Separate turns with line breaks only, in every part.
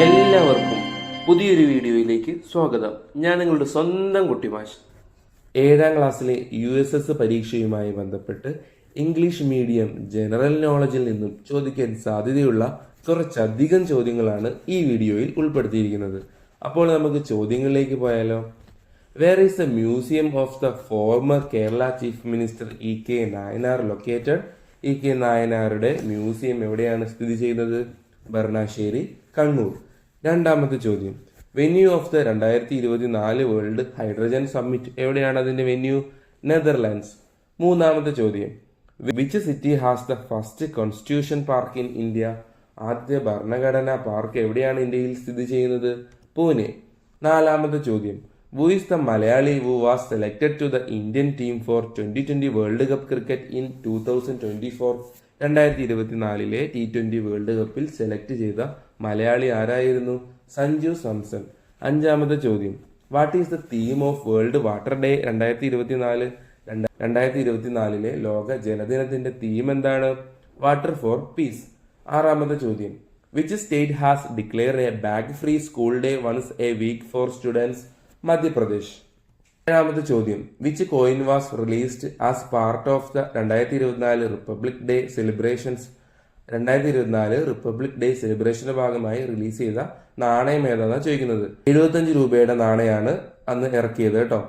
എല്ലാവർക്കും പുതിയൊരു വീഡിയോയിലേക്ക് സ്വാഗതം. ഞാൻ നിങ്ങളുടെ സ്വന്തം കുട്ടിമാഷ് ഏഴാം ക്ലാസ്സിലെ യു എസ് എസ് പരീക്ഷയുമായി ബന്ധപ്പെട്ട് ഇംഗ്ലീഷ് മീഡിയം ജനറൽ നോളജിൽ നിന്നും ചോദിക്കാൻ സാധ്യതയുള്ള കുറച്ചധികം ചോദ്യങ്ങളാണ് ഈ വീഡിയോയിൽ ഉൾപ്പെടുത്തിയിരിക്കുന്നത്. അപ്പോൾ നമുക്ക് ചോദ്യങ്ങളിലേക്ക് പോയാലോ? Where is the museum of the former Kerala chief minister E K Nayanar located E K നായനാരുടെ മ്യൂസിയം എവിടെയാണ് സ്ഥിതി ചെയ്യുന്നത്? ബർണാശ്ശേരി കണ്ണൂർ. രണ്ടാമത്തെ ചോദ്യം. വെന്യൂ ഓഫ് ദ രണ്ടായിരത്തി ഇരുപത്തി നാല് വേൾഡ് ഹൈഡ്രജൻ സമ്മിറ്റ് എവിടെയാണ് അതിന്റെ വെന്യൂ നെതർലാൻഡ്സ് മൂന്നാമത്തെ ചോദ്യം. Which city has the first constitution park in India ആദ്യ ഭരണഘടനാ പാർക്ക് എവിടെയാണ് ഇന്ത്യയിൽ സ്ഥിതി ചെയ്യുന്നത്? പൂനെ. നാലാമത്തെ ചോദ്യം. Who is the Malayali who was selected to the Indian team for twenty twenty world cup cricket in two thousand twenty four രണ്ടായിരത്തി ഇരുപത്തിനാലിലെ ടി ട്വന്റി വേൾഡ് കപ്പിൽ സെലക്ട് ചെയ്ത മലയാളി ആരായിരുന്നു? സഞ്ജു സാംസൺ. അഞ്ചാമത്തെ ചോദ്യം. What is the theme of world water day രണ്ടായിരത്തി ഇരുപത്തിനാല് രണ്ടായിരത്തി ഇരുപത്തിനാലിലെ ലോക ജലദിനത്തിന്റെ തീം എന്താണ്? വാട്ടർ ഫോർ പീസ് ആറാമത്തെ ചോദ്യം. Which state has declare a bag free school day once a week for students Madhya Pradesh. ഏഴാമത്തെ ചോദ്യം. Which coin was released as part of the രണ്ടായിരത്തി ഇരുപത്തിനാല് റിപ്പബ്ലിക് ഡേ സെലിബ്രേഷൻസ് രണ്ടായിരത്തി ഇരുപത്തിനാല് republic day സെലിബ്രേഷന്റെ ഭാഗമായി release ചെയ്ത നാണയം ഏതാണെന്നാണ് ചോദിക്കുന്നത്? എഴുപത്തഞ്ച് രൂപയുടെ നാണയമാണ് അന്ന് ഇറക്കിയത് കേട്ടോ.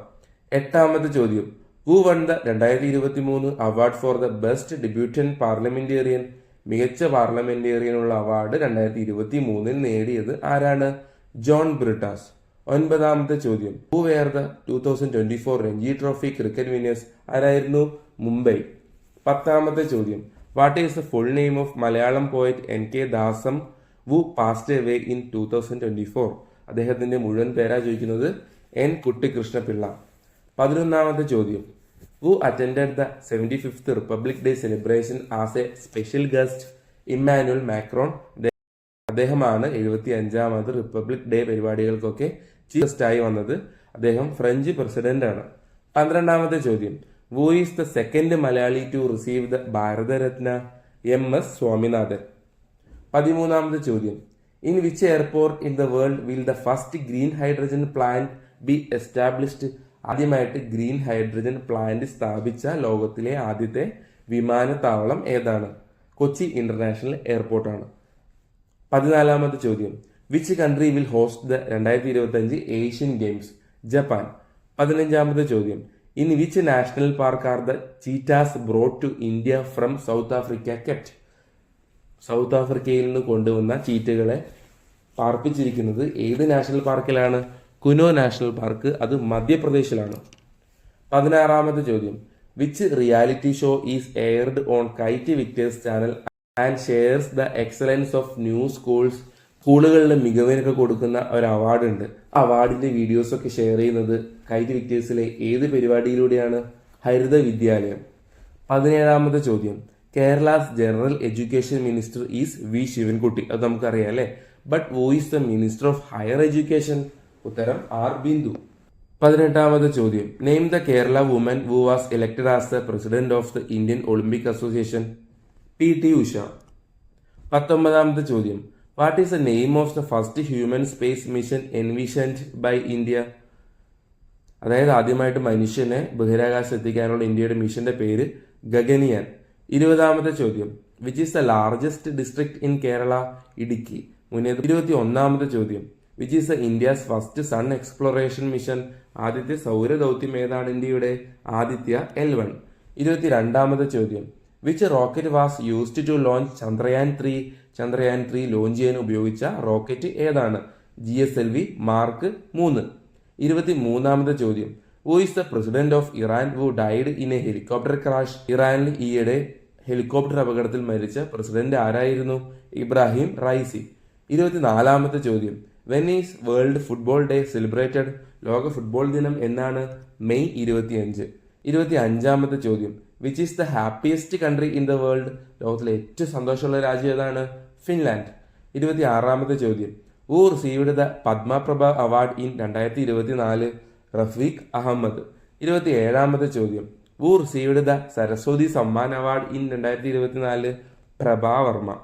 എട്ടാമത്തെ ചോദ്യം. ഹു വൺ ദ രണ്ടായിരത്തി ഇരുപത്തി മൂന്ന് award for the best debutant parliamentarian മികച്ച പാർലമെന്റേറിയനുള്ള അവാർഡ് രണ്ടായിരത്തി ഇരുപത്തി മൂന്നിൽ നേടിയത് ആരാണ്? ജോൺ ബ്രിട്ടാസ്. ഒൻപതാമത്തെ ചോദ്യം. Who were the two thousand twenty four Ranji trophy cricket winners ആരായിരുന്നു? മുംബൈ. പത്താമത്തെ ചോദ്യം. What is the full name of Malayalam poet N K Desam who passed away in two thousand twenty four അദ്ദേഹത്തിന്റെ മുഴുവൻ പേരാ ചോദിക്കുന്നത് N Kuttikrishnapillai. പതിനൊന്നാമത്തെ ചോദ്യം. Who attended the seventy fifth republic day celebration as a special guest Emmanuel Macron. അദ്ദേഹമാണ് എഴുപത്തി അഞ്ചാമത് republic day പരിപാടികൾക്കൊക്കെ ചീഫ് ഗസ്റ്റായി വന്നത് അദ്ദേഹം ഫ്രഞ്ച് പ്രസിഡന്റ് ആണ്. പന്ത്രണ്ടാമത്തെ ചോദ്യം. Who is the second Malayali to receive the Bharat Ratna M S Swaminathan? പതിമൂന്നാമത്തെ ചോദ്യം. In which airport in the world will the first green hydrogen plant be established ആദ്യമായിട്ട് ഗ്രീൻ ഹൈഡ്രജൻ പ്ലാന്റ് സ്ഥാപിച്ച ലോകത്തിലെ ആദ്യത്തെ വിമാനത്താവളം ഏതാണ്? കൊച്ചി ഇന്റർനാഷണൽ എയർപോർട്ടാണ് പതിനാലാമത്തെ ചോദ്യം. Which country will host the രണ്ടായിരത്തി ഇരുപത്തി അഞ്ച് ഏഷ്യൻ ഗെയിംസ് ജപ്പാൻ. പതിനഞ്ചാമത്തെ ചോദ്യം. In which national park are the cheetahs brought to India from South Africa kept South ആഫ്രിക്കയിൽ നിന്ന് കൊണ്ടുവന്ന ചീറ്റകളെ പാർപ്പിച്ചിരിക്കുന്നത് ഏത് നാഷണൽ പാർക്കിലാണ് കുനോ നാഷണൽ പാർക്ക് അത് മധ്യപ്രദേശിലാണ്. പതിനാറാമത്തെ ചോദ്യം. Which reality show is aired on Kite Victers channel and shares the excellence of new schools സ്കൂളുകളിലെ മികവിനൊക്കെ കൊടുക്കുന്ന ഒരു അവാർഡുണ്ട് ആ അവാർഡിന്റെ വീഡിയോസൊക്കെ ഷെയർ ചെയ്യുന്നത് കൈറ്റ് വിക്ടേഴ്സിലെ ഏത് പരിപാടിയിലൂടെയാണ്? ഹരിത വിദ്യാലയം. പതിനേഴാമത്തെ ചോദ്യം. Kerala's general education minister is V Sivankutty. അത് നമുക്കറിയാം അല്ലേ? But who is the minister of higher education ഉത്തരം ആർ ബിന്ദു. പതിനെട്ടാമത്തെ ചോദ്യം. Name the Kerala woman who was elected as the president of the Indian olympic association P T Usha പത്തൊമ്പതാമത്തെ ചോദ്യം. What is the name of the first human space mission envisioned by India അതായത് ആദ്യമായിട്ട് മനുഷ്യനെ ബഹിരാകാശം എത്തിക്കാനുള്ള ഇന്ത്യയുടെ മിഷന്റെ പേര് ഗഗനിയാൻ. ഇരുപതാമത്തെ ചോദ്യം. Which is the largest district in Kerala Idukki. മുന്നേ ഇരുപത്തി ഒന്നാമത്തെ ചോദ്യം. Which is the India's first sun exploration mission ആദ്യത്തെ സൗരദൗത്യം ഏതാണ് ഇന്ത്യയുടെ? ആദിത്യ എൽ വൺ ഇരുപത്തി രണ്ടാമത്തെ ചോദ്യം. Which rocket was used to launch Chandrayaan three Chandrayaan three launch ചെയ്യാൻ ഉപയോഗിച്ച റോക്കറ്റ് ഏതാണ്? G S L V mark മൂന്ന്. ഇരുപത്തി മൂന്നാമത്തെ ചോദ്യം. Who is the president of Iran who died in a helicopter crash ഇറാനിൽ ഈയിടെ ഹെലികോപ്റ്റർ അപകടത്തിൽ മരിച്ച പ്രസിഡന്റ് ആരായിരുന്നു? Ebrahim Raisi. ഇരുപത്തിനാലാമത്തെ ചോദ്യം. When is world football day celebrated ലോക ഫുട്ബോൾ ദിനം എന്നാണ് മെയ് ഇരുപത്തിയഞ്ച്. ഇരുപത്തി അഞ്ചാമത്തെ ചോദ്യം. Which is the happiest country in the world ലോകത്തിലെ ഏറ്റവും സന്തോഷമുള്ള രാജ്യം ഏതാണ്? ഫിൻലാൻഡ്. ഇരുപത്തി ആറാമത്തെ ചോദ്യം. Who received the Padmaprabha award in രണ്ടായിരത്തി ഇരുപത്തി നാല് റഫീഖ് അഹമ്മദ്. ഇരുപത്തി ഏഴാമത്തെ ചോദ്യം. Who received the Saraswati Samman award in രണ്ടായിരത്തി ഇരുപത്തി നാല് പ്രഭാ വർമ്മ.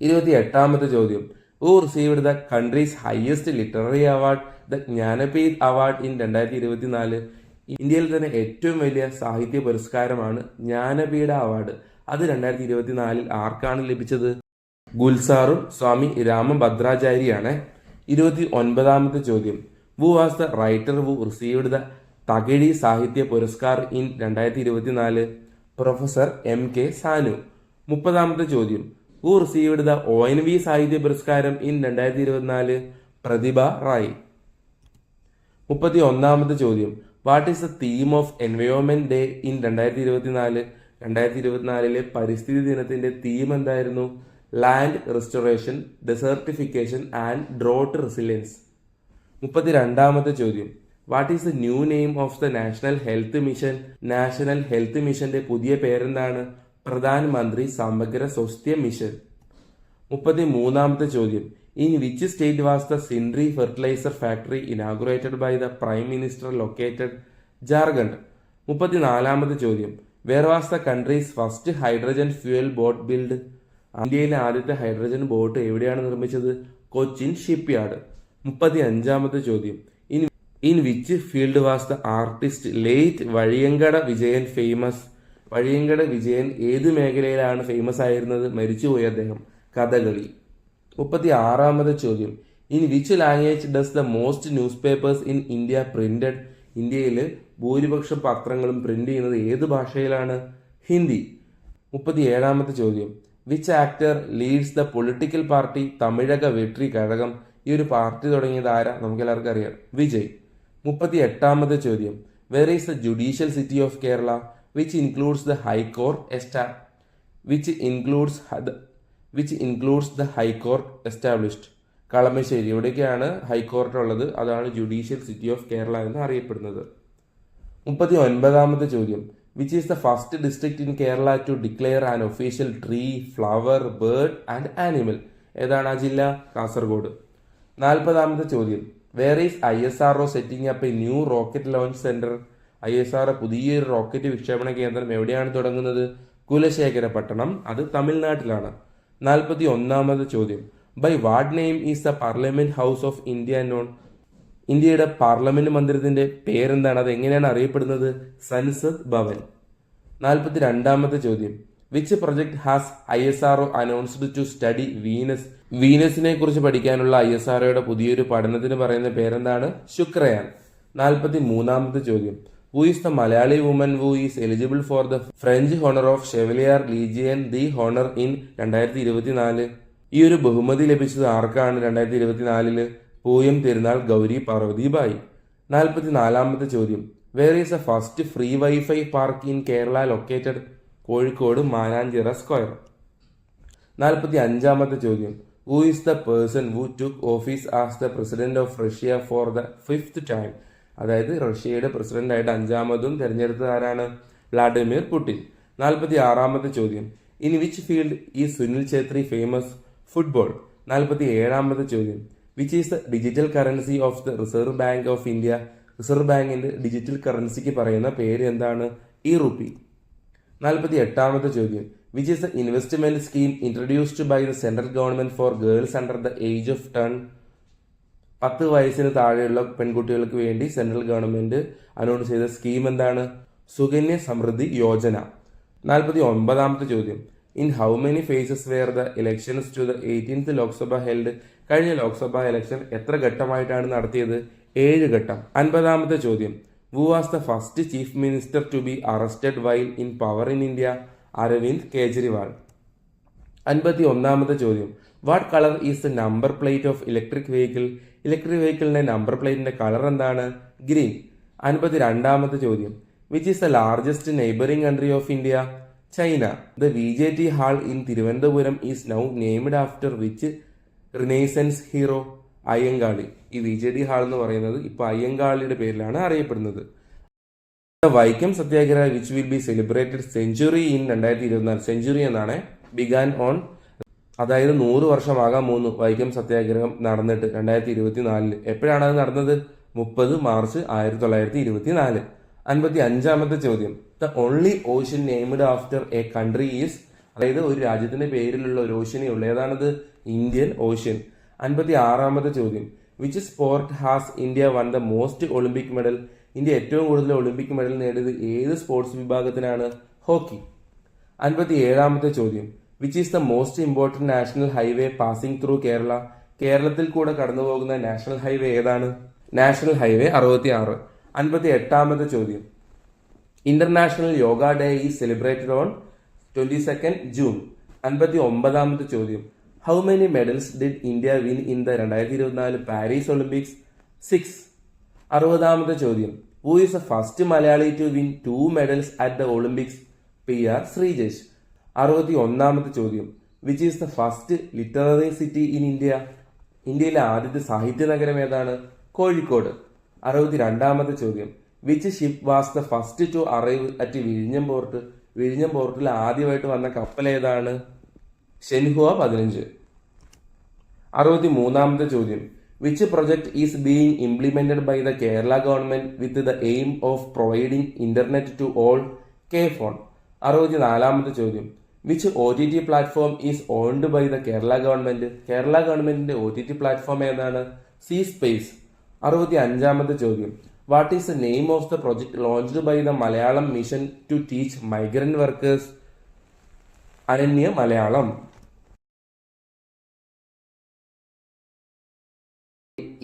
ഇരുപത്തി എട്ടാമത്തെ ചോദ്യം. Who received the country's highest literary award the Jnanpith award in രണ്ടായിരത്തി ഇരുപത്തിനാല് ഇന്ത്യയിൽ തന്നെ ഏറ്റവും വലിയ സാഹിത്യ പുരസ്കാരമാണ് ജ്ഞാനപീഠ അവാർഡ്. അത് രണ്ടായിരത്തി ഇരുപത്തിനാലിൽ ആർക്കാണ് ലഭിച്ചത്? ഗുൽസാറും സ്വാമി രാമഭദ്രാചാരിയാണ് ഇരുപത്തി ഒൻപതാമത്തെ ചോദ്യം. Who was the writer who received the Thakazhi Sahitya Puraskar in രണ്ടായിരത്തി ഇരുപത്തിനാല് പ്രൊഫസർ എം കെ സാനു. മുപ്പതാമത്തെ ചോദ്യം. Who received the O N V Sahitya Puraskaram in രണ്ടായിരത്തി ഇരുപത്തിനാല് പ്രതിഭ റായ്. മുപ്പത്തി ഒന്നാമത്തെ ചോദ്യം. What is the theme of environment day in രണ്ടായിരത്തി ഇരുപത്തിനാല് രണ്ടായിരത്തി ഇരുപത്തിനാലിലെ പരിസ്ഥിതി ദിനത്തിന്റെ തീം എന്തായിരുന്നു? Land restoration desertification and drought resilience മുപ്പത്തി രണ്ടാമത്തെ ചോദ്യം. What is the new name of the national health mission national health മിഷന്റെ പുതിയ പേരെന്താണ്? പ്രധാനമന്ത്രി സമഗ്ര സ്വസ്ഥ്യ മിഷൻ. മുപ്പത്തി മൂന്നാമത്തെ ചോദ്യം. In which state was the Sindri fertilizer factory inaugurated by the prime minister located Jharkhand മുപ്പത്തിനാലാമത് ചോദ്യം. Where was the country's first hydrogen fuel boat build ഇന്ത്യയിലെ ആദ്യത്തെ ഹൈഡ്രജൻ ബോട്ട് എവിടെയാണ് നിർമ്മിച്ചത്? കൊച്ചിൻ ഷിപ്പ് യാർഡ് മുപ്പത്തി അഞ്ചാമത്തെ ചോദ്യം in in which field was the artist late Vazhiyangada Vijayan famous Vazhiyangada Vijayan ഏത് മേഖലയിലാണ് ഫേമസ് ആയിരുന്നത്? മരിച്ചുപോയി അദ്ദേഹം. കഥകളി. മുപ്പത്തി ആറാമത്തെ ചോദ്യം. In which language does the most news papers in India printed ഇന്ത്യയിൽ ഭൂരിപക്ഷം പത്രങ്ങളും പ്രിന്റ് ചെയ്യുന്നത് ഏത് ഭാഷയിലാണ്? ഹിന്ദി. മുപ്പത്തി ഏഴാമത്തെ ചോദ്യം. Which actor leads the political party Tamilaga Vettri Kazhagam? ഈ ഒരു പാർട്ടി തുടങ്ങിയത് ആരാ? നമുക്ക് എല്ലാവർക്കും അറിയാം. വിജയ്. മുപ്പത്തി എട്ടാമത്തെ ചോദ്യം where is the judicial city of Kerala which includes the high court എസ്റ്റാ which includes which includes the high court established Kalamassery ഇവിടേക്കാണ് high court ഉള്ളത്. അതാണ് ജുഡീഷ്യൽ സിറ്റി ഓഫ് കേരള എന്ന് അറിയപ്പെടുന്നത്. മുപ്പത്തി ഒൻപതാമത്തെ ചോദ്യം. Which is the first district in Kerala to declare an official tree flower bird and animal ഏതാണ് ആ ജില്ല? കാസർഗോഡ്. നാൽപ്പതാമത്തെ ചോദ്യം. Where is I S R O setting up a new rocket launch centre I S R പുതിയൊരു rocket വിക്ഷേപണ കേന്ദ്രം എവിടെയാണ് തുടങ്ങുന്നത്? കുലശേഖരപട്ടണം. അത് തമിഴ്നാട്ടിലാണ്. നാൽപ്പത്തി ഒന്നാമത് ചോദ്യം. By what name is the parliament house of India non ഇന്ത്യയുടെ പാർലമെന്റ് മന്ദിരത്തിന്റെ പേരെന്താണ്? അത് എങ്ങനെയാണ് അറിയപ്പെടുന്നത്? സൻസദ് ഭവൻ. നാൽപ്പത്തി രണ്ടാമത്തെ ചോദ്യം. Which project has I S R O announced to study Venus വീനസിനെ കുറിച്ച് പഠിക്കാനുള്ള ഐ എസ് ആർ ഒയുടെ പുതിയൊരു പഠനത്തിന് പറയുന്ന പേരെന്താണ്? ശുക്രയാൻ. നാൽപ്പത്തി മൂന്നാമത്തെ ചോദ്യം. Who is the Malayali woman who is eligible for the French honour of chevalier legion the honour in രണ്ടായിരത്തി ഇരുപത്തിനാല് ഈ ഒരു ബഹുമതി ലഭിച്ചത് ആർക്കാണ് രണ്ടായിരത്തി ഇരുപത്തിനാലിൽ പൂയം തിരുനാൾ ഗൗരി പാർവതിബായി. നാൽപ്പത്തി നാലാമത്തെ ചോദ്യം. Where is a first free wifi park in Kerala located Kozhikode Mananchira square. നാൽപ്പത്തി അഞ്ചാമത്തെ ചോദ്യം. Who is the person who took office as the president of Russia for the fifth time അതായത് റഷ്യയുടെ പ്രസിഡന്റായിട്ട് അഞ്ചാമതും തിരഞ്ഞെടുത്തത് ആരാണ്? Vladimir Putin. നാൽപ്പത്തി ആറാമത്തെ ചോദ്യം. ഇൻ വിച്ച് ഫീൽഡ് ഈ സുനിൽ ഛേത്രി ഫേമസ് ഫുട്ബോൾ നാൽപ്പത്തി ഏഴാമത്തെ ചോദ്യം. Which is the digital currency of the reserve bank of India reserve ബാങ്കിന്റെ ഡിജിറ്റൽ കറൻസിക്ക് പറയുന്ന പേര് എന്താണ്? ഇ റുപ്പി നാൽപ്പത്തി എട്ടാമത്തെ ചോദ്യം. Which is the investment scheme introduced by the central government for girls under the age of ten പത്ത് വയസ്സിന് താഴെയുള്ള പെൺകുട്ടികൾക്ക് വേണ്ടി സെൻട്രൽ ഗവൺമെന്റ് അനൗൺസ് ചെയ്ത സ്കീം എന്താണ്? സുകന്യ സമൃദ്ധി യോജന. നാൽപ്പത്തി ഒൻപതാമത്തെ ചോദ്യം. In how many phases were the elections to the eighteenth Lok Sabha held കഴിഞ്ഞ ലോക്സഭാ ഇലക്ഷൻ എത്ര ഘട്ടമായിട്ടാണ് നടത്തിയത്? ഏഴ് ഘട്ടം. അൻപതാമത്തെ ചോദ്യം. Who was the first chief minister to be arrested while in power in India Arvind Kejriwal. അൻപത്തി ഒന്നാമത്തെ ചോദ്യം. What colour is the number plate of electric vehicle electric വെഹിക്കിളിന്റെ number പ്ലേറ്റിന്റെ കളർ എന്താണ്? ഗ്രീൻ അൻപത്തി രണ്ടാമത്തെ ചോദ്യം. Which is the largest neighbouring country of India China the V J T hall in Thiruvananthapuram is now named after which renaissance hero Ayyankali. ഈ V J D hall എന്ന് പറയുന്നത് ഇപ്പൊ അയ്യങ്കാളിയുടെ പേരിലാണ് അറിയപ്പെടുന്നത്. Vaikom Satyagraha which will be celebrated century in രണ്ടായിരത്തി ഇരുപത്തിനാല് century എന്നാണ് ബിഗാൻ ഓൺ അതായത് നൂറ് വർഷമാകാൻ മൂന്ന്. വൈക്കം സത്യാഗ്രഹം നടന്നിട്ട് രണ്ടായിരത്തി ഇരുപത്തി നാലിൽ എപ്പോഴാണ് അത് നടന്നത്? മുപ്പത് മാർച്ച് ആയിരത്തി തൊള്ളായിരത്തി ഇരുപത്തി നാല് അൻപത്തി അഞ്ചാമത്തെ ചോദ്യം. The only ocean named after a country is അതായത് ഒരു രാജ്യത്തിന്റെ പേരിലുള്ള ഒരു ഓഷ്യനേ ഉള്ളൂ ഏതാണത്? ഇന്ത്യൻ ഓഷ്യൻ അൻപത്തി ആറാമത്തെ ചോദ്യം. Which sport has India won the most olympic medal India ഏറ്റവും കൂടുതൽ ഒളിമ്പിക് മെഡൽ നേടിയത് ഏത് സ്പോർട്സ് വിഭാഗത്തിനാണ്? ഹോക്കി. അൻപത്തി ഏഴാമത്തെ ചോദ്യം. Which is the most important national highway passing through Kerala കേരളത്തിൽ കൂടെ കടന്നു പോകുന്ന നാഷണൽ ഹൈവേ ഏതാണ്? നാഷണൽ ഹൈവേ അറുപത്തി ആറ് അൻപത്തി എട്ടാമത്തെ ചോദ്യം. International yoga day is celebrated on twenty second June അൻപത്തി ഒമ്പതാമത്തെ ചോദ്യം. How many medals did India win in the രണ്ടായിരത്തി ഇരുപത്തിനാല് പാരീസ് ഒളിമ്പിക്സ് സിക്സ് അറുപതാമത്തെ ചോദ്യം. Who is a first Malayali to win two medals at the Olympics P R Sreejesh. അറുപത്തി ഒന്നാമത്തെ ചോദ്യം. Which is the first literary city in India ഇന്ത്യയിലെ ആദ്യത്തെ സാഹിത്യ നഗരം ഏതാണ്? കോഴിക്കോട്. അറുപത്തി രണ്ടാമത്തെ ചോദ്യം. Which ship was the first to arrive at വിഴിഞ്ഞം പോർട്ട് വിഴിഞ്ഞം പോർട്ടിൽ ആദ്യമായിട്ട് വന്ന കപ്പൽ ഏതാണ്? ഷെൻഹുവ പതിനഞ്ച്. അറുപത്തി മൂന്നാമത്തെ ചോദ്യം. Which project is being implemented by the Kerala government with the aim of providing internet to all K phone അറുപത്തി നാലാമത്തെ ചോദ്യം. Which O T T platform is owned by the Kerala government Kerala ഗവൺമെന്റിന്റെ O T T platform ഏതാണ്? C space അറുപത്തി അഞ്ചാമത്തെ ചോദ്യം. What is the name of the project launched by the Malayalam mission to teach migrant workers Ananya Malayalam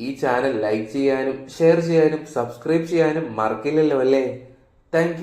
ഈ channel like ചെയ്യാനും share ചെയ്യാനും subscribe ചെയ്യാനും മറക്കില്ലല്ലോ അല്ലേ? താങ്ക്